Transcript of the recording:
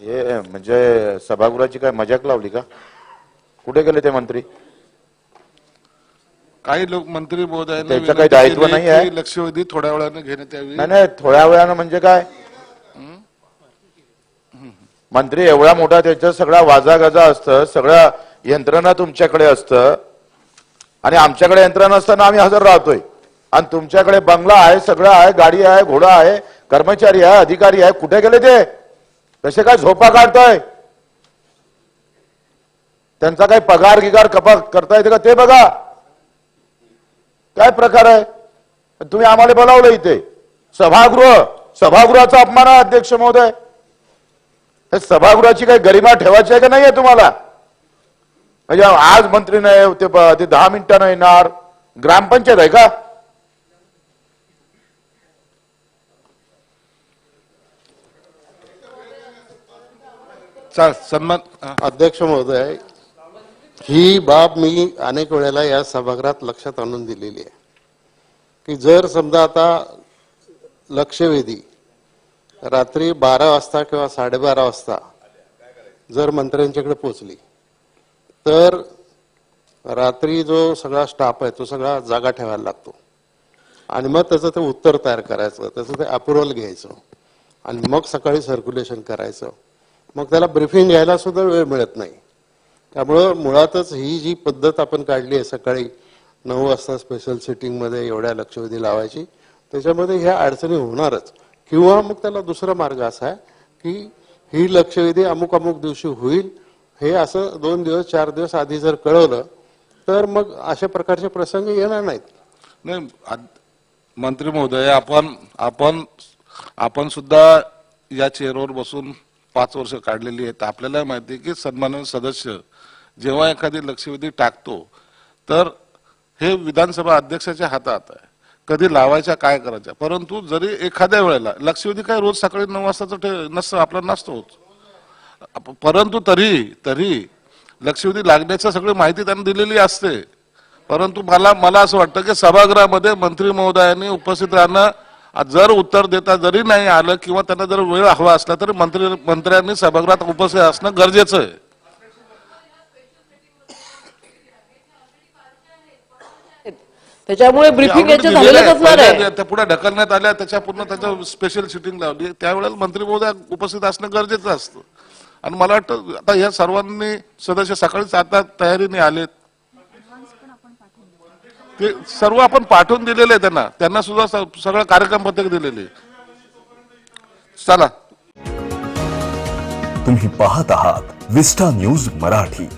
हे म्हणजे सभागृहाची काय मजाक लावली का? कुठे गेले ते मंत्री? काही लोक मंत्री महोदयांनी त्यांचं विनंती काही दायित्व नाही आहे? की लक्षवेधी थोड्या वेळाने घेण्यात यावी. नाही नाही थोड्या वेळानं म्हणजे काय? मंत्री एवढा मोठा त्याचं सगळा वाजागाजा असतं सगळं यंत्रणा तुमच्याकडे असतं. आणि आमच्याकडे यंत्रणा असताना आम्ही हजर राहतोय. आणि तुमच्याकडे बंगला आहे सगळं आहे गाडी आहे घोडा आहे कर्मचारी आहे अधिकारी आहे. कुठे गेले ते? कसे काय झोपा काढताय? त्यांचा काही पगार गिगार कपा करता येते का? ते बघा. काय प्रकार आहे? तुम्ही आम्हाला बोलावलं इथे. सभागृह सभागृहाचा अपमान आहे अध्यक्ष महोदय. हे सभागृहाची काही गरिमा ठेवायची आहे का नाही आहे तुम्हाला? म्हणजे आज मंत्री नाही ते ब- ते दहा मिनिटानं येणार. ग्रामपंचायत आहे का? सन्मान अध्यक्ष महोदय ही बाब मी अनेक वेळेला या सभागृहात लक्षात आणून दिलेली आहे. की जर समजा आता लक्षवेधी रात्री बारा वाजता किंवा साडेबारा वाजता जर मंत्र्यांच्याकडे पोचली तर रात्री जो सगळा स्टाफ आहे तो सगळा जागा ठेवायला लागतो. आणि मग त्याचं ते उत्तर तयार करायचं त्याचं ते अप्रुव्हल घ्यायचं. आणि मग सकाळी सर्क्युलेशन करायचं. मग त्याला ब्रिफिंग घ्यायला सुद्धा वेळ मिळत नाही. त्यामुळं मुळातच ही जी पद्धत आपण काढली आहे सकाळी नऊ वाजता स्पेशल सिटिंगमध्ये एवढ्या लक्षवेधी लावायची त्याच्यामध्ये ह्या अडचणी होणारच. किंवा मग त्याला दुसरा मार्ग असा आहे की ही लक्षवेधी अमुक अमुक दिवशी होईल हे असं दोन दिवस चार दिवस आधी जर कळवलं तर मग अशा प्रकारचे प्रसंग येणार नाहीत. नाही मंत्री महोदय आपण आपण आपण सुद्धा या चेअरवर बसून पाच वर्ष काढलेली आहेत. आपल्याला माहिती आहे की सन्माननीय सदस्य जेव्हा एखादी लक्षवेधी टाकतो तर हे विधानसभा अध्यक्षाच्या हातात आहे. कधी लावायच्या काय करायच्या? परंतु जरी एखाद्या वेळेला लक्षवेधी काय रोज सकाळी नऊ वाजताचं ठे नसतं आपला नसतोच परंतु तरी तरी लक्षवेधी लागण्याची सगळी माहिती त्यांनी दिलेली असते. परंतु मला मला असं वाटतं की सभागृहामध्ये मंत्री महोदयांनी उपस्थित राहणं जर उत्तर देता जरी नाही आलं किंवा त्यांना जर वेळ हवा असला तरी मंत्री मंत्र्यांनी सभागृहात उपस्थित असणं गरजेचं आहे. त्याच्यामुळे ब्रीफिंग त्या पुढे ढकलण्यात आल्या त्याच्या पूर्ण त्याच्या स्पेशल सिटिंग लावली. त्यावेळेला मंत्री महोदय उपस्थित असणं गरजेचं असतं. आणि मला वाटतं आता या सर्वांनी सदस्य सकाळीच आता तयारीने आलेत. ते सर्व आपण पाठवून दिलेले आहे त्यांना. त्यांना सुद्धा स- सगळं कार्यक्रम पत्रक दिलेले आहे. चला. तुम्ही पाहत आहात विस्टा न्यूज मराठी.